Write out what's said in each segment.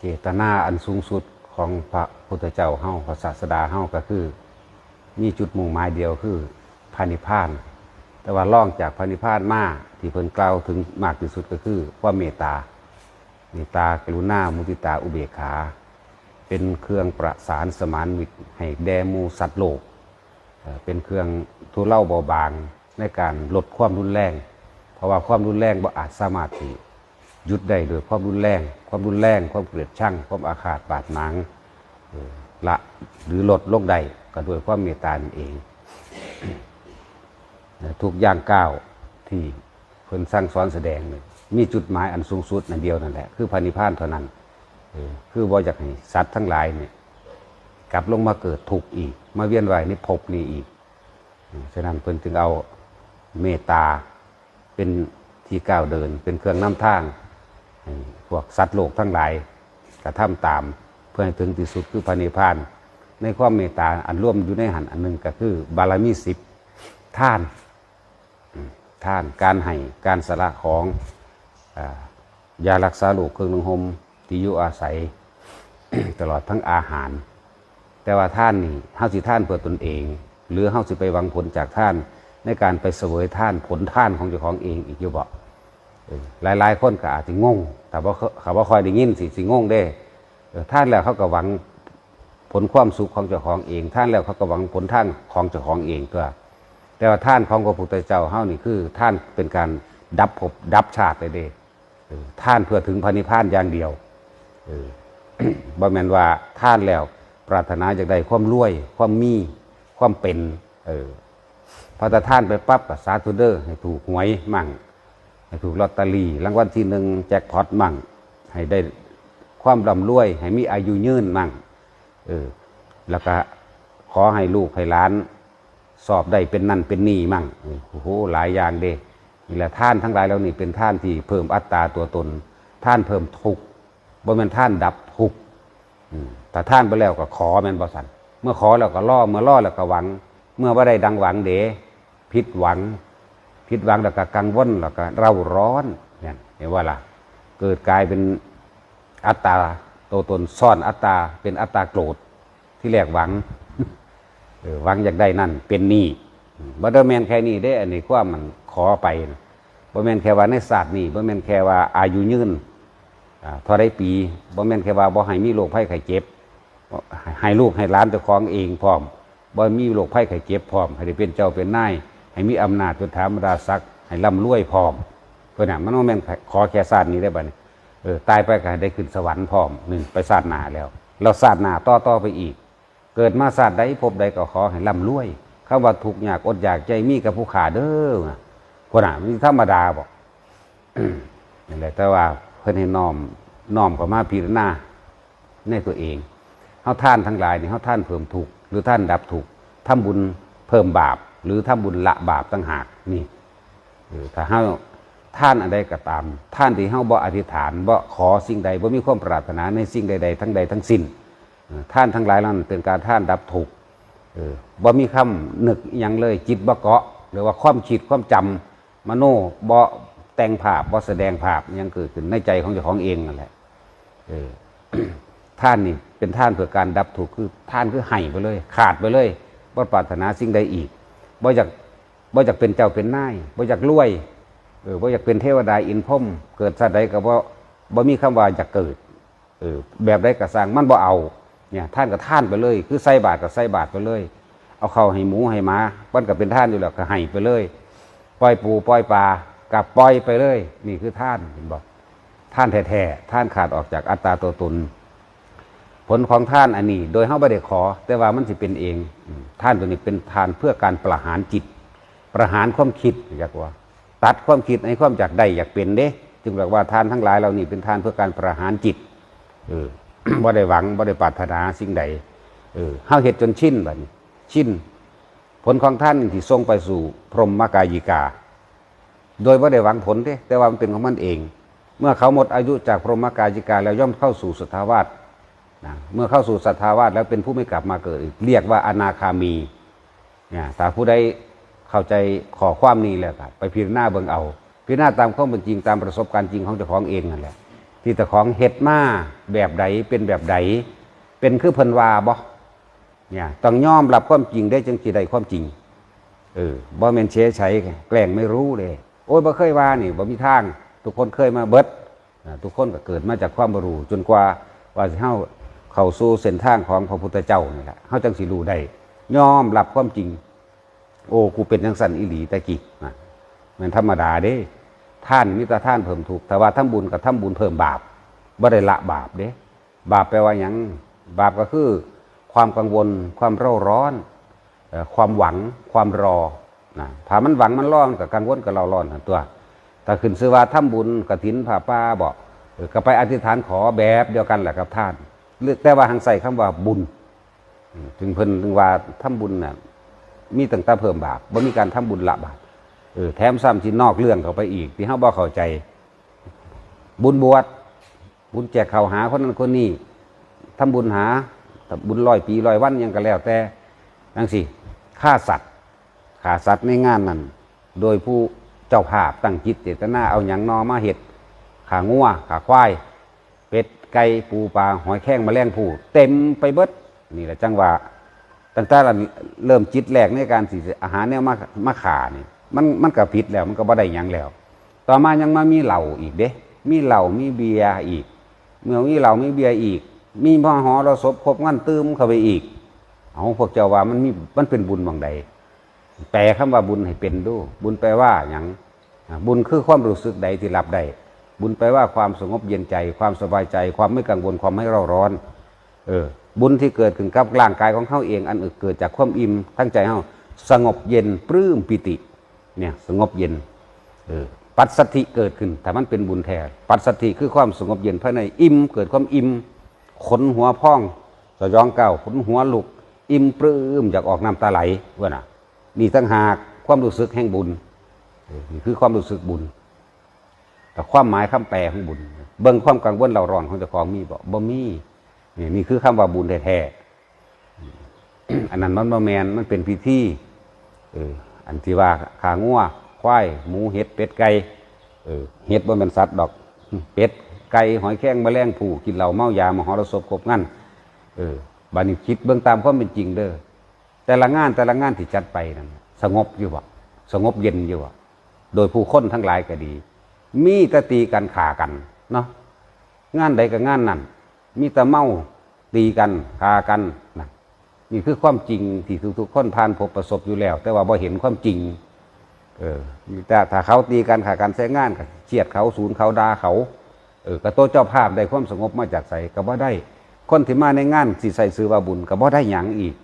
เจตนาอันสูงสุดของพระพุทธเจ้าเฮาพระศาสดาเฮาก็คือ มีจุดมุ่งหมายเดียวคือพระนิพพาน แต่ว่าล่องจากพระนิพพานมาที่เพิ่นกล่าวถึงมากที่สุดก็คือความเมตตาเมตตากรุณามุติตาอุเบกขา เป็นเครื่องประสานสมานมิตรให้แดมูสัตว์โลก เป็นเครื่องทุเลาเบาบางในการลดความรุนแรง เพราะว่าความรุนแรงบ่อาจสามารถที่ ยุดได้โดยความรุนแรง ความรุนแรง ความเกลียดชังความอาฆาตบาดหมางละหรือลดลงได้ก็โดวยความเมตตานั่นเอง ทุกอย่างก้าวที่เพิ่นสร้างสอนแสดงเนี่ยมีจุดหมายอันสูงสุดนั่นเดียวนั่นแหละคือพระนิพานเท่านั้นคือบ่อยากให้สัตว์ทั้งหลายเนี่ยกลับลงมาเกิดทุกข์อีก มาเวียนว่ายในภพนี้อีกฉะนั้นเพิ่นจึงเอาเมตตาเป็นที่ก้าวเดิน เป็นเครื่องนำทาง พวกสัตว์โลกทั้งหลายกระทำตามเพื่อให้ถึงที่สุดคือพระนิพพาน ในความเมตตาอันร่วมอยู่ในหันอันหนึ่งก็คือบารมีสิบท่านท่านการให้การสละของอยารักษาโรคเครื่องนึ่งหมที่อยู่อาศัยตลอดทั้งอาหาร แต่ว่าท่านนี่เฮาสิท่านเพื่อตนเอง หรือเฮาสิไปหวังผลจากท่านในการไปเสวยท่านผลท่านของเจ้าของเองอีกอยู่บ่ หลายๆ คนก็อาจจะงงแต่ว่าเขาว่าคอยได้ยินสิสิงงเด้ท่านแล้วเขาก็หวังผลความสุขของเจ้าของเอง ท่านแล้วเขาก็หวังผลท่านของเจ้าของเองตัว แต่ว่าท่านของพระพุทธเจ้าเฮานี่คือ ท่านเป็นการดับภพดับชาติเลยเด้ท่านเพื่อถึงพระนิพพานอย่างเดียวบ่แมนว่าท่านแล้ว ปรารถนาอยากได้ความรวย ความมี ความเป็น เออพอแต่ท่านไปปั๊บก็สาธุเดอร์ให้ถูกหวยมั่ง ถูกลอตเตอรี่รางวัลที่หนึ่งแจ็คพอตมั่ง ให้ได้ความร่ำรวย ให้มีอายุยืนมั่งเออแล้วก็ขอให้ลูกให้หล้าน สอบได้เป็นนั่นเป็นนี่มั่งโอ้โหหลายอย่างเด้นี่แหละท่านทั้งหลายแล้วนี่เป็นท่านที่เพิ่มอัตราตัวตน ท่านเพิ่มทุกบ่แม่นท่านดับทุกแต่ท่านไปแล้วก็ขอแม่นบ่สันเมื่อขอแล้วก็ล่อเมื่อล่อแล้วก็หวัง เมื่อว่าได้ดังหวังเดผิดหวัง ผิดหวังแล้วก็กังวลแล้วก็เร่าร้อนเนี่ยเห็นว่าล่ะเกิดกลายเป็นอัตตาตัวตนซ่อนอัตตาเป็นอัตตาโกรธที่แรกหวังหวังอยากได้นั่น เป็นนี้บ่ได้แมนแค่นี้ได้อันนี้ความมันขอไปนะบ่แมนแค่ว่าในศาสตร์นี่บ่แมนแค่ว่าอายุยืนอ่าเท่าได้ปีบ่แมนแค่ว่าบ่ให้มีโรคภัยไข้เจ็บให้ลูกให้ล้านเจ้าของเองพร้อมบ่มีโรคภัยไข้เจ็บพร้อมให้ได้เป็นเจ้าเป็นนาย ให้มีอำนาจเป็นธรรมราศักดิ์ให้ร่ำรวยพร้อมเพิ่นน่ะมันบ่แม่นขอแค่ศาสตร์นี้ได้บัดนี้เออตายไปก็ได้ขึ้นสวรรค์พร้อมหนึ่งไปศาสตร์หนาแล้ว เราศาสตร์หนาต่อต่อไปอีก เกิดมาศาสตร์ใดพบใดก็ขอให้ร่ำรวยคำว่าทุกข์ยากอดอยากใจมีกับผู้ขาเด้อคนอะมันธรรมดาบอกนั่นแหละแต่ว่าเพิ่นให้น้อมน้อมเข้ามาพิจารณาในตัวเองเฮาท่านทั้งหลายนี่เฮาท่านเพิ่มทุกหรือท่านดับทุกข์ทำบุญเพิ่มบาป หรือทำบุญละบาปต่างหากนี่ถ้าเฮาท่านอะไรก็ตาม ท่านที่เฮาบ่อธิษฐานบ่ขอสิ่งใดบ่มีความปรารถนาในสิ่งใด ๆ ทั้งใดทั้งสิ้นท่านทั้งหลายนั้นเป็นการท่านดับถูกเออบ่มีคำนึกยังเลยจิตบ่เกาะ หรือว่าความคิดความจำมโนบ่แต่งภาพบ่แสดงภาพยังเกิดขึ้นในใจของเจ้าของเองนั่นแหละเออท่านนี่เป็นท่านเพื่อการดับถูกคือท่านคือให้ไปเลย ขาดไปเลยบ่ปรารถนาสิ่งใดอีก บ่อยากบ่อยากเป็นเจ้าเป็นนายบ่อยากรวยเออบ่อยากเป็นเทวดาอินพรมเกิดชาติใดก็บ่บ่มีคำว่าอยากเกิดเออแบบได้กระสังมันบ่เอาเนี่ยท่านกับท่านไปเลย คือใส่บาตรกับใส่บาตรไปเลย เอาเข้าให้หมูให้หมามันก็เป็นท่านอยู่แล้วก็ให้ไปเลย ปล่อยปูปล่อยปลากับปล่อยไปเลย นี่คือท่านเห็นบอกท่านแท้ๆท่านขาดออกจากอัตตาตัวตน ผลของท่านอันนี้ โดยเฮาไม่ได้ขอ แต่ว่ามันสิเป็นเองท่านตัวนี้เป็นทานเพื่อการประหารจิต ประหารความคิดอยากว่า ตัดความคิดในความอยากได้อยากเป็นเด้ จึงบอกว่าทานทั้งหลายเรานี่เป็นทานเพื่อการประหารจิต เออบ่ได้หวังบ่ได้ปรารถนาสิ่งใด เออเฮาเฮ็ดจนชินบัดนี้ชินผลของท่านที่ส่งไปสู่พรหมกายิกา โดยบ่ได้หวังผลเด้แต่ว่ามันเป็นของมันเอง เมื่อเขาหมดอายุจากพรหมกายิกาแล้วย่อมเข้าสู่สทาวาส นะเมื่อเข้าสู่สทาวาสแล้วเป็นผู้ไม่กลับมาเกิดอีกเรียกว่าอนาคามีเนี่ยถ้าผู้ใดเข้าใจขอความนี้แล้วครับไปพิจารณาเบิ่งเอา พิจารณาตามข้อมูลจริงตามประสบการณ์จริงของเจ้าของเองนั่นแหละที่ตะของเฮ็ดมาแบบใดเป็นแบบใดเป็นคือเพิ่นว่าบ่เนี่ยต้องยอมรับความจริงได้จึงสิได้ความจริงเออบ่แม่นเชใช้แกล้งไม่รู้เลย โอ้ยบ่เคยว่านี่บ่มีทาง ทุกคนเคยมาเบิดทุกคนก็เกิดมาจากความบรูจนกว่าว่าสิเฮา เข้าสู่เส้นทางของพระพุทธเจ้านี่แหละเฮาจังสิรู้ได้ยอมรับความจริง โอ้กูเป็นจังสันอีหลีต่กี้นะมันธรรมดาเด้ ท่านมิตรท่านเพิ่มถูกแต่ว่าทำบุญกับทำบุญเพิ่มบาปบ่ได้ละบาปเด้ บาปแปลว่าหยังบาปก็คือ ความกังวล ความเร่าร้อนความหวังความรอนะถ้ามันหวังมันร้อนกับกังวลกับเราร้อนตัวถ้าขึ้นซื้อว่าทำบุญกฐินผ่าป้าบอกก็ไปอธิษฐานขอแบบเดียวกันแหละกับท่าน แต่ว่าหังใส่คำว่าบุญ ถึงเพิ่นถึงว่าทำบุญน่ะมีตั้งแต่เพิ่มบาปบ่มีการทำบุญละบาปเออแถมซ้ำที่นอกเรื่องเข้าไปอีก ที่เฮาบ่เข้าใจ บุญบวชบุญแจกข้าวหาคนนั้นคนนี้ทำบุญหาบุญร้อยปีร้อยวันยังก็แล้วแต่จังสิฆ่าสัตว์ฆ่าสัตว์ในงานนั้นโดยผู้เจ้าภาพตั้งจิตเจตนาเอาหยังนอมาเห็ดขางัวขาควาย เป็ด ไก่ปูปลาหอยแข้งมแมลงผู้เต็มไปเบิดนี่แหละจังหวะตั้งแต่เราเริ่มจิตแรกในการสิอาหารเนี่ยมามาขานี่มันมันก็ผิดแล้ว มันก็บ่ได้ยังแล้ว ต่อมายังมามีเหล้าอีกเด้ มีเหล้ามีเบียร์อีก เมื่อมีเหล้ามีเบียร์อีก มีพ่อหอเราศพครบงั้นตื้มเข้าไปอีก เอาพวกเจ้าว่ามันมีมันเป็นบุญบางใดแปลคำว่าบุญให้เป็นดู บุญแปลว่าอย่างบุญคือความรู้สึกใดที่รับได้ บุญแปลว่าความสงบเย็นใจ ความสบายใจ ความไม่กังวลความไม่เร่าร้อน เออ บุญที่เกิดขึ้นกับร่างกายของเขาเอง อันอึเกิดจากความอิ่มทั้งใจเขาสงบเย็นปลื้มปิติ เนี่ยสงบเย็น เออ ปัสสัทธิเกิดขึ้นแต่มันเป็นบุญแท้ปัสสัทธิคือความสงบเย็นภายในอิ่มเกิดความอิ่มขนหัวพองสยองเก้าขนหัวลุก อิ่มปลื้มอยากออกน้ำตาไหลว่าน่ะ นี่ตั้งหากความรู้สึกแห่งบุญนี่คือความรู้สึกบุญ แต่ความหมายคำแปลของบุญ เบิ่งความกังวลเราร้อนของเจ้าของมีบ่บ่มีนี่นี่คือคำว่าบุญแท้ๆอันนั้นมันบ่แมนมันเป็นพิธีเอออันที่ว่าขางัวควายหมูเห็ดเป็ดไก่เออเห็ดบ่แม่นสัตว์ดอก เป็ดไก่หอยแข้งแมลงผู้กินเหล้าเมายามหรสพครบงั้นเออบัดนี้คิดเบื้องตามความเป็นจริงเด้อแต่ละงานแต่ละงานที่จัดไปนั่นสงบอยู่บ่สงบเย็นอยู่บ่โดยผู้คนทั้งหลายก็ดี มีแตตีกันขากันเนาะงานใดก็งานนั้นมีแต่เมาตีกันขากันนะนี่คือความจริงที่ทุกๆคนผ่านพบประสบอยู่แล้ว แต่ว่าบ่เห็นความจริง เออแต่ถ้าเขาตีกันขากันแซงงานก็เฉียดเขาศูนย์เขาด่าเขาเออก็โตเจ้าภาพได้ความสงบมาจากใสก็บ่ได้ คนที่มาในงานสิใส่ซื้อว่าบุญก็บ่ได้หยังอีก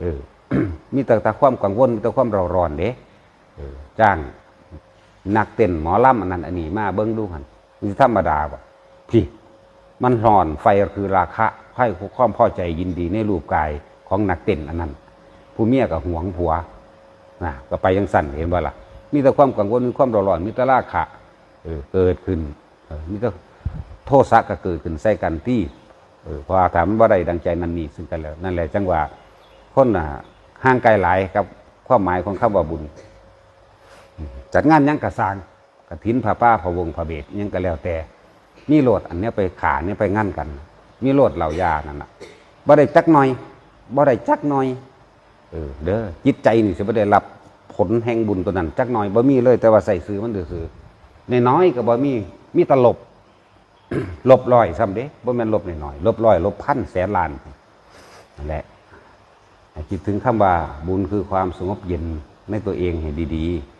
เออ มีแต่แต่ความกังวลมีแต่ความเราร้อนเด้อจ้าง นักเต้นหมอลำอันนั้นอันนี้มาเบิ้งดูหันนี่ธรรมดาบ่พี่ มันร้อนไฟคือราคะไพ่ความพอใจยินดีในรูปกายของนักเต้นอันนั้น ผู้เมียกับหวงผัวนะก็ไปยังสั่นเห็นบ่ล่ะมีแต่ความกังวลมีความร้อนมีแต่ราคะเออเกิดขึ้นเออมีแต่โทษะก็เกิดขึ้นใส่กันที่เออเพอถามว่าได้ดังใจนั้นนี่ซึ่งกันแล้วนั่นแหละจังหวะคนน่ะห่างไกลหลายกับความหมายของคำว่าบุญ จัดงานยังกระสางกระถินผ้าป้าผาวงผ้าเบศยังก็แล้วแต่ มีโลดอันเนี้ยไปขาเนี่ยไปงั้นกัน มีโลดเหล่ายานั่นน่ะบ่ได้จักหน่อยบ่ได้จักหน่อยเออเด้อจิตใจนี่สิบ่ได้รับผลแห่งบุญตัวนั้นจักหน่อยบ่มีเลย แต่ว่าใส่ซื้อมันเดือซื้อในน้อยก็บ่มีมีตลบลบร้อยซ้ำเด้บ่แม่นลบน้อยๆลบร้อยลบพันแสนล้านนั่นแหละคิดถึงคำว่าบุญคือความสงบเย็นในตัวเองให้ดีๆ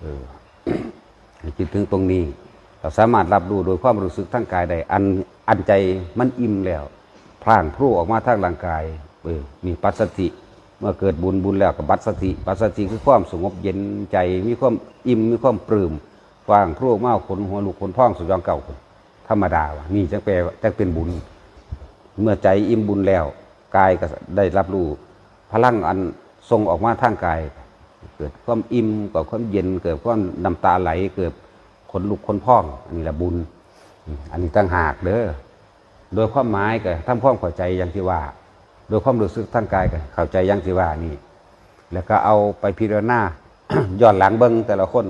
เออคิดถึงตรงนี้ เราสามารถรับรู้โดยความรู้สึกทั้งกายได้อันอันใจมันอิ่มแล้วพล่างพรู่ออกมาทางร่างกายเออมีปัสสติ เมื่อเกิดบุญบุญแล้วกับบัสสติปัสสติคือความสงบเย็นใจมีความอิ่มมีความปลื้มพล่างพรู่ออกมาขนหัวลูกขนพ่องสุดยองเก่าคนธรรมดาวะนี่จังแปลจังเป็นบุญ เมื่อใจอิ่มบุญแล้วกายก็ได้รับรู้พลังอันทรงออกมาทางกาย เกิดความอิ่มเกิดความเย็น เกิดความน้ำตาไหล เกิดขนลุกขนพอง อันนี้แหละบุญ อันนี้ตั้งหากเด้อโดยความหมายก็ทำความเข้าใจอย่างที่ว่า โดยความรู้สึกทางกายก็เข้าใจอย่างที่ว่านี่ แล้วก็เอาไปพิจารณาย้อนหลังเบิ้งแต่ละคน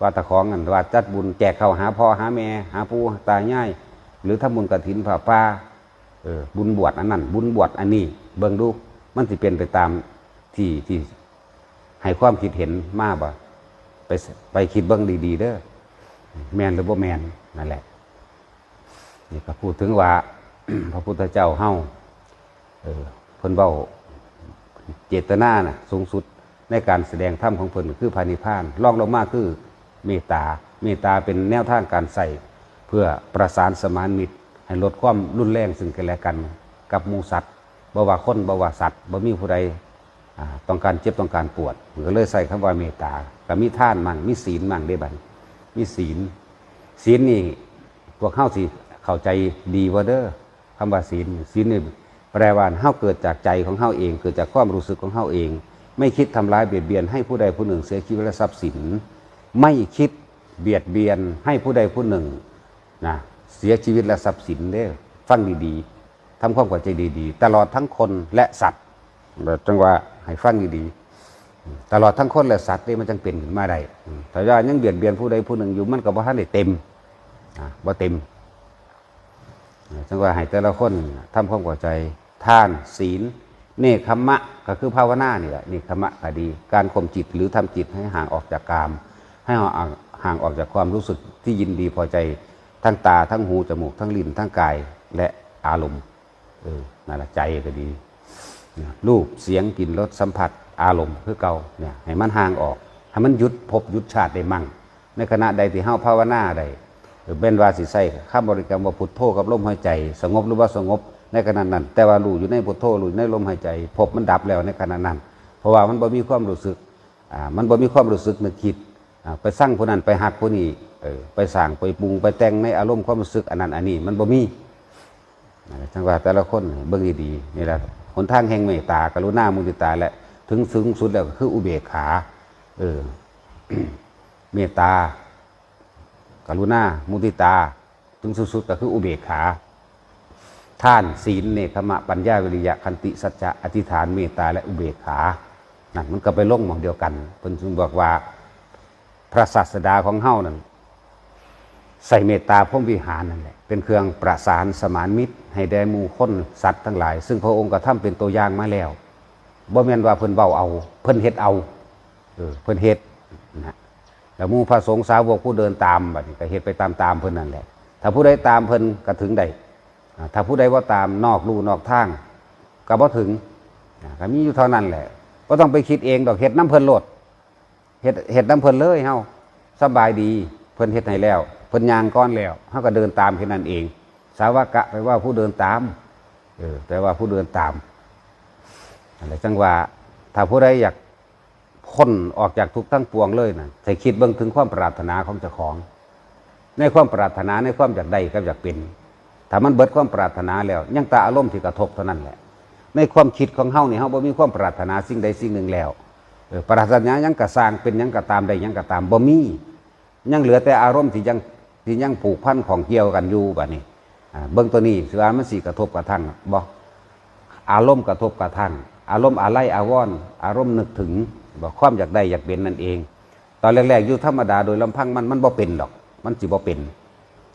ว่าตะของกันว่าจัดบุญแจกเข้าหาพ่อหาแม่หาปู่ตาย่ายหรือทำบุญกระถินผ่าป่าบุญบวชอันนั้นบุญบวชอันนี้ เบิ่งดูมันสิเป็นไปตามที่ที่ ให้ความคิดเห็นมาบ่ไปไปคิดเบิ่งดีๆเด้อแมนหรือบ่แมนนั่นแหละนี่ก็พูดถึงว่าพระพุทธเจ้าเฮาเออเพิ่นเว้าเจตนาน่ะสูงสุดในการแสดงธรรมของเพิ่นคือพานิพานรองลงมากคือเมตตา เมตตาเป็นแนวทางการใส่เพื่อประสานสมานมิตร ให้ลดความรุนแรงซึ่งกันและกัน กับมูสัตว์บว่าคนบวาสัตว์บ่มีผู้ใด ต้องการเจ็บต้องการปวดก็เลยใส่คำว่าเมตตาก็มีท่านมั่งมีศีลมั่งได้บัดมีศีล ศีลนี่พวกเข้าสิเข้าใจดีว่าเด้อคำว่าศีลศีลนี่แปลว่าเฮาเกิดจากใจของเฮาเอง เกิดจากความรู้สึกของเฮาเอง ไม่คิดทำร้ายเบียดเบียนให้ผู้ใดผู้หนึ่งเสียชีวิตและทรัพย์สิน ไม่คิดเบียดเบียนให้ผู้ใดผู้หนึ่งนะเสียชีวิตและทรัพย์สินเด้อฟังดีๆทำความเข้าใจดีๆ ตลอดทั้งคนและสัตว์ แบบจังว่าให้ฟังดีๆตลอดทั้งคนและสัตว์นี่มันจังเป็นขึ้นมาได้แต่ว่ายังเบียดเบียนผู้ใดผู้หนึ่งอยู่มันก็บ่ทันได้เต็มบ่เต็มจังว่าให้แต่ละคนทำความเข้าใจทานศีลเนคขมะก็คือภาวนานี่แหละเนคขมะก็ดี การข่มจิตหรือทำจิตให้ห่างออกจากกาม ให้ห่างออกจากความรู้สึกที่ยินดีพอใจทั้งตาทั้งหูจมูกทั้งลิ้นทั้งกายและอารมณ์เออนั่นแหละใจก็ดี รูปเสียงกลิ่นรสสัมผัสอารมณ์คือเก่าเนี่ยให้มันห่างออกให้มันหยุดพหยุดชาติได้มั่ง ในขณะใดที่เฮาภาวนาใดหรือเป็นวาสิใส่ข้ามบริกรรมว่าพุทโธกับลมหายใจ สงบหรือว่าสงบในขณะนั้น แต่ว่ารู้อยู่ในพุทโธรู้อยู่ในลมหายใจภพมันดับแล้วในขณะนั้น เพราะว่ามันบ่มีความรู้สึกอ่ามันบ่มีความรู้สึกนึกคิดอ่าไปสร้างผู้นั้นไปหักผู้นี้เออไปสร้างไปปรุงไปแต่งในอารมณ์ความรู้สึกอันนั้นอันนี้มันบ่มีนั่นแหละจังว่าแต่ละคนเบิ่งดีๆนี่แหละ นทางแห่งเมตตากรุณามุทิตาและถึงสูงสุดแล้วคืออุเบกขา เออ เมตตา กรุณา มุทิตา ถึงสูงสุดก็คืออุเบกขา ท่านศีลเนคขมะปัญญาวิริยะคันติสัจจะอธิษฐานเมตตาและอุเบกขานั่นมันก็ไปลงหมองเดียวกันเพิ่นจึงบอกว่า พระศาสดาของเฮานั่น ใส่เมตตาพรมวิหารนั่นแหละเป็นเครื่องประสานสมานมิตร ให้แด่มู่คนสัตว์ทั้งหลาย ซึ่งพระองค์ก็ทำเป็นตัวอย่างมาแล้วบ่แม่นว่าเพิ่นเว้าเอา เพิ่นเฮ็ดเอาเออเพิ่นเฮ็ดนะแล้วมูพระสงฆ์สาวกผู้เดินตามบัดนี้ก็เฮ็ดไปตามๆเพิ่นนั่นแหละ ถ้าผู้ใดตามเพิ่นก็ถึงได้ถ้าผู้ใดว่าตามนอกลู่นอกทางก็บ่ถึงก็มีอยู่เท่านั้นแหละบ่ต้องไปคิดเองดอกเฮ็ดน้ำเพิ่นโลดเฮ็ดเฮ็ดน้ำเพิ่นเลยเฮาสบายดีเพิ่นเฮ็ดให้แล้ว เพิ่นยางก้อนแล้วเฮาก็เดินตามแค่นั้นเอง สาวกะแปลว่าผู้เดินตามเออแปลว่าผู้เดินตามอะไรจังว่า ถ้าผู้ใดอยากพ้นออกจากทุกข์ทั้งปวงเลยนะให้คิดเบิ่งถึงความปรารถนาของเจ้าของ ในความปรารถนาในความอยากได้กับอยากเป็นถ้ามันเบิดความปรารถนาแล้วยังตาอารมณ์ที่กระทบเท่านั้นแหละ ในความคิดของเฮานี่เฮาบ่มีความปรารถนาสิ่งใดสิ่งหนึ่งแล้วปรารถนายังกระสร้างเป็นยังกระตามใดยังกระตามบ่มียังเหลือแต่อารมณ์ที่ยัง ที่ยังผูกพันของเกี่ยวกันอยู่แบัดนี้เบิ่งตัวนี้สิว่ามันสิกระทบกระทั่งบ่อารมณ์กระทบกระทั่ง อารมณ์อะไรอาวรณ์อารมณ์นึกถึงบ่ความอยากได้อยากเป็นนั่นเอง ตอนแรกๆอยู่ธรรมดาโดยลำพังมันมันบ่เป็นดอก มันสิบ่เป็น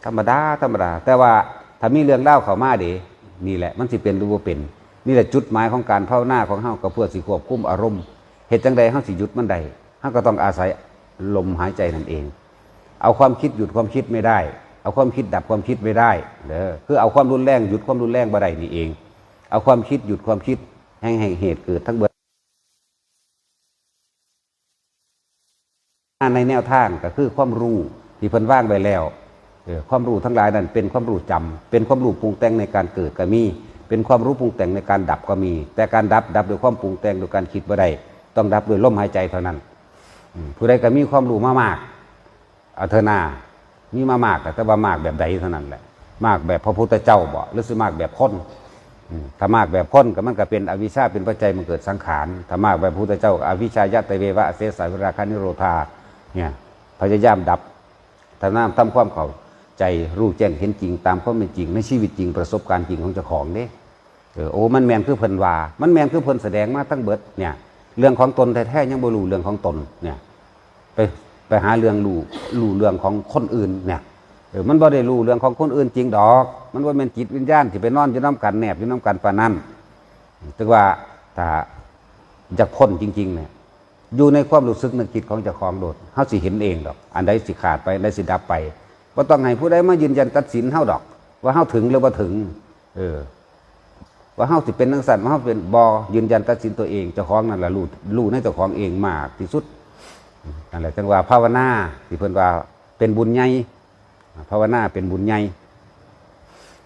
ธรรมดาธรรมดา แต่ว่าถ้ามีเรื่องเล่าเข้ามาเดนี่แหละ มันสิเป็นหรือบ่เป็น นี่แหละจุดหมายของการภาวนาของเฮาก็เพื่อสิควบคุมอารมณ์เหตุจังใดเฮาสิหยุดมันใดเฮาก็ต้องอาศัยลมหายใจนั่นเอง เอาความคิดหยุดความคิดไม่ได้ เอาความคิดดับความคิดไม่ได้เด้อคือเอาความรุนแรงหยุดความรุนแรงบ่ได้นี่เอง เอาความคิดหยุดความคิดแห่งแห่งเหตุเกิดทั้งเบิดในแนวทางก็คือความรู้ที่เพิ่นว่างไปแล้วเออความรู้ทั้งหลายนั้นเป็นความรู้จำเป็นความรู้ปรุงแต่งในการเกิดก็มี เป็นความรู้ปรุงแต่งในการดับก็มี แต่การดับดับโดยความปรุงแต่งโดยการคิดบ่ได้ต้องดับด้วยลมหายใจเท่านั้นผู้ใดก็มีความรู้มามาก เอาเถอะนามีมามากแต่ว่ามากแบบใดเท่านั้นแหละ มากแบบพระพุทธเจ้าบ่หรือสิมากแบบคนถ้ามากแบบคนก็มันก็เป็นอวิชชาเป็นปัจจัยมันเกิดสังขารถ้ามากแบบพระพุทธเจ้าอวิชชายะตะเววะเสสาวิราคานิโรธาเนี่ยพยายามดับทำน้ำทำความเข้าใจรู้แจ้งเห็นจริงตามความเป็นจริง ในชีวิตจริงประสบการณ์จริงของเจ้าของเด้เออโอ้มันแมนคือเพิ่นว่ามันแมนคือเพิ่นแสดงมาทั้งเบิดเนี่ย เรื่องของตนแท้ๆยังบ่รู้เรื่องของตนเนี่ย ไป ไปหาเรื่องรู้รู้เรื่องของคนอื่นเนี่ยเออมันบ่ได้รู้เรื่องของคนอื่นจริงดอก มันว่าเป็นจิตวิญญาณที่ไปนอนอยู่น้ำกันแนบอยู่น้ำกันปานนั้นถึงว่าถ้าจะพ้นจริงๆเนี่ยอยู่ในความรู้สึกนึกคิดของเจ้าของโดดเฮาสิเห็นเองดอก อันใดสิขาดไปอันใดสิดับไปบ่ต้องให้ผู้ใดมายืนยันตัดสินเฮาดอก ว่าเฮาถึงหรือบ่ถึง เออ ว่าเฮาสิเป็นนังสันว่าเฮาเป็นบอยืนยันตัดสินตัวเองเจ้าของนั่นแหละรู้รู้ในเจ้าของเองมากที่สุด นั่นแหละจังว่าภาวนาที่เพิ่นว่าเป็นบุญใหญ่ภาวนาเป็นบุญใหญ่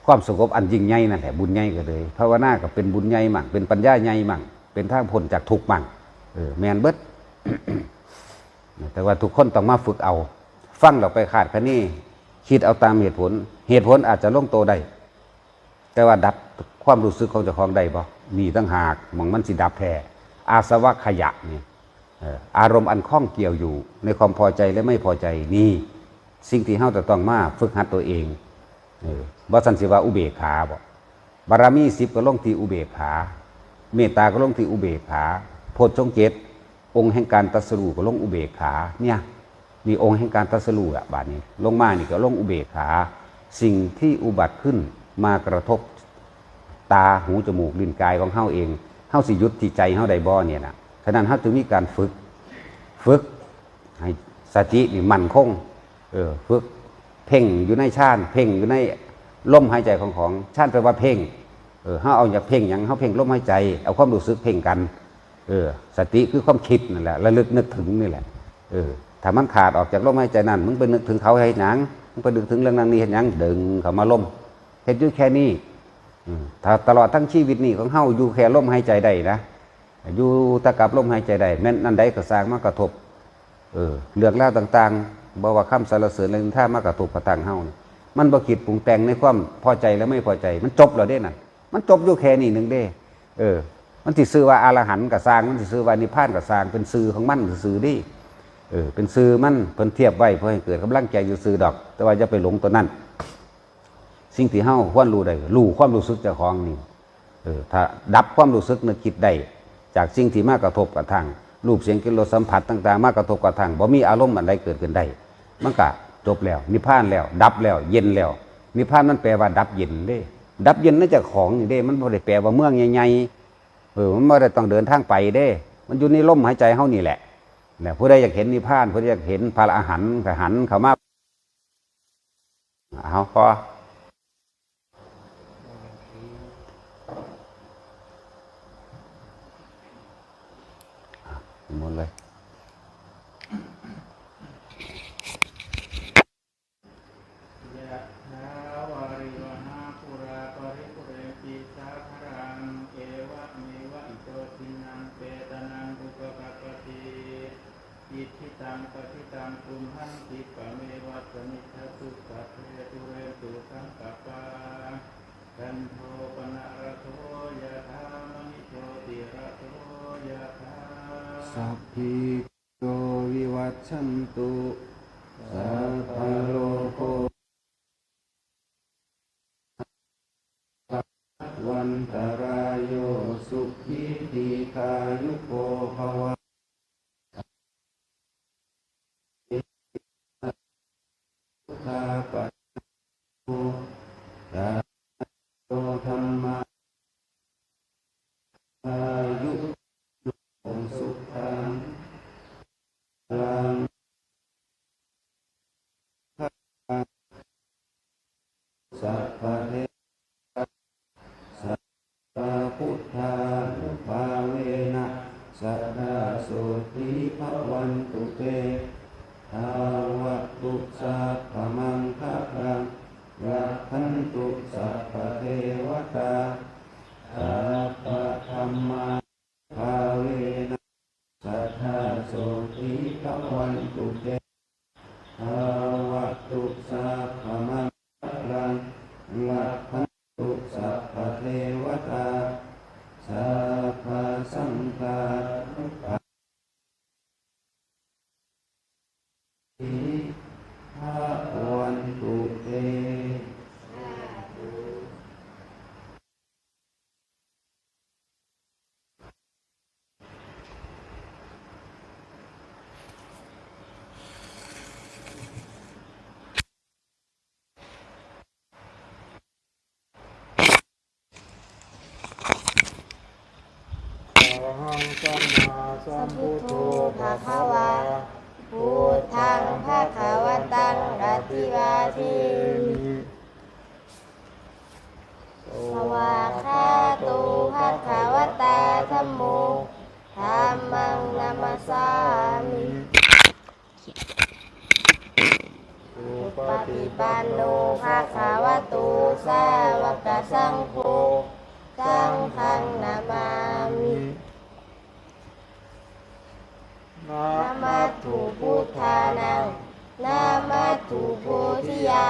ความสงบอันยิ่งใหญ่นั่นแหละบุญใหญ่ก็เลยภาวนาก็เป็นบุญใหญ่มั่งเป็นปัญญาใหญ่มั่งเป็นทางพ้นจากทุกข์มั่งเออแมนเบิดแต่ว่าทุกคนต้องมาฝึกเอา ฟังเราไปขาดคะนี่คิดเอาตามเหตุผล เหตุผลอาจจะลงโตได้แต่ว่าดับความรู้สึกของเจ้าของได้บ่มีตั้งหากหมองมันสิดับแท้อาสวะขยะนี่เอารมณ์อันข้องเกี่ยวอยู่ ในความพอใจและไม่พอใจนี่ สิ่งที่เฮาจะต้องมาฝึกหัดตัวเองเออบ่สันสิว่าอุเบกขาบ่บารมีสิบก็ลงที่อุเบกขา เมตตาก็ลงที่อุเบกขา โพชฌงเจ็ดองค์แห่งการตรัสรู้ก็ลงอุเบกขา เนี่ยมีองค์แห่งการตรัสรู้อะบาดนี้ ลงมานี่ก็ลงอุเบกขา สิ่งที่อุบัติขึ้นมากระทบตาหูจมูกลิ้นกายของเฮาเองเฮาสิยุดที่ใจเฮาได้บ่เนี่ยนะ ฉะนั้นเฮาจึงมีการฝึก ฝึกให้สตินี่มั่นคง เออฝึกเพ่งอยู่ในชานเพ่งอยู่ในลมหายใจของของชานแปลว่าเพ่ง เออเฮาเอาอย่าเพ่งหยังเฮาเพ่งลมหายใจ เอาความรู้สึกเพ่งกัน เออ สติคือความคิดนั่นแหละระลึกนึกถึงนี่แหละ เออถ้ามันขาดออกจากลมหายใจนั่นมึงไปนึกถึงเขาให้หยังมึงไปนึกถึงเรื่องนั้นนี่เห็นหยังดึงเขามาลมเห็นอยู่แค่นี้ถ้าตลอดทั้งชีวิตนี่ของเฮาอยู่แค่ลมหายใจได้นะ อยู่ตะกับลมหายใจได้แม้นนั่นใดก็สร้างมากระทบ เออเรื่องราวต่างๆบอกว่าคำสรรเสริญเรื่องท่ามากระทบกระทั่งเฮานี่มันบ่คิดปรุงแต่งในความพอใจและไม่พอใจ มันจบแล้วเด้นั่นมันจบอยู่แค่นี้หนึ่งเด้ เออ มันสิซื้อว่าอารหันต์กับสร้าง มันสิซื้อว่านิพพานกับสร้าง เป็นซื้อของมันซื้อดิเออ เป็นซื้อมันเพิ่นเทียบไว้เพื่อให้เกิดกำลังใจอยู่ซื้อดอก แต่ว่าอย่าไปหลงตัวนั้น สิ่งที่เฮาควรรู้ได้รู้ความรู้สึกเจ้าของนี่ เออ ถ้าดับความรู้สึกนึกคิดได้ จากสิ่งที่มากระทบกระทั่งรูปเสียงกลิ่นรสสัมผัสต่างๆ มากระทบกระทั่งบ่มีอารมณ์อันใดเกิดขึ้นได้มันก็จบแล้วนิพพานแล้ว ดับแล้ว เย็นแล้วนิพพานมันแปลว่าดับเย็นเด้ ดับเย็นนั่นจากของนี่เด้ มันบ่ได้แปลว่าเมืองใหญ่ๆเออมันบ่ได้ต้องเดินทางไปเด้ มันอยู่ในลมหายใจเฮานี่แหละเนี่ยผู้ใดอยากเห็นนิพพานผู้ใดอยากเห็นพระอรหันต์ก็หันเข้ามาเอาพอ หมดเลยยะถ สาครังเอวะเมวะอิโตทินั ปันโนภะคะวะโตสาวกสังโฆสังฆังนามามินามาถูพุทธานังนามาถูโพธิยา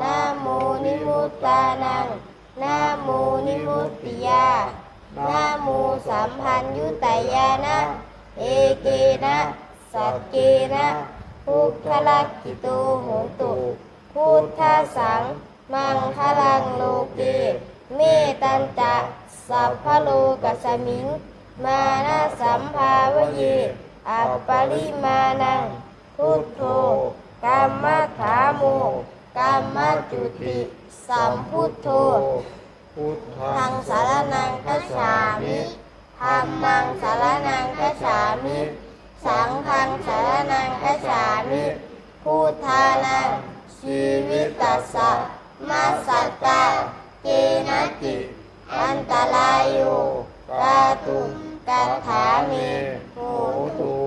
นาโมนิมุตตานังนาโมนิมุตติยานาโมสัมพันยุตยานะ เอเกนะ สัจเกนะพุทธลักขิโตโหตุ พุทธสัง มังคลังโลเกเมตันจะสัพพะโลกัสสมิง มานะสัมภาวเย อัปปริมาณัง พุทโธกัมมัฏฐาโมกัมมัจจุติสัมพุทโธพุททังสารนังกัจฉามิธรรมังสารนังกัจฉามิ สังฆังสารนังกัจฉามิพุทธานัง ชีวิตตัสสะมาสัตตาเกนติ อันตรายโยกาตุกัถาเมโหตุ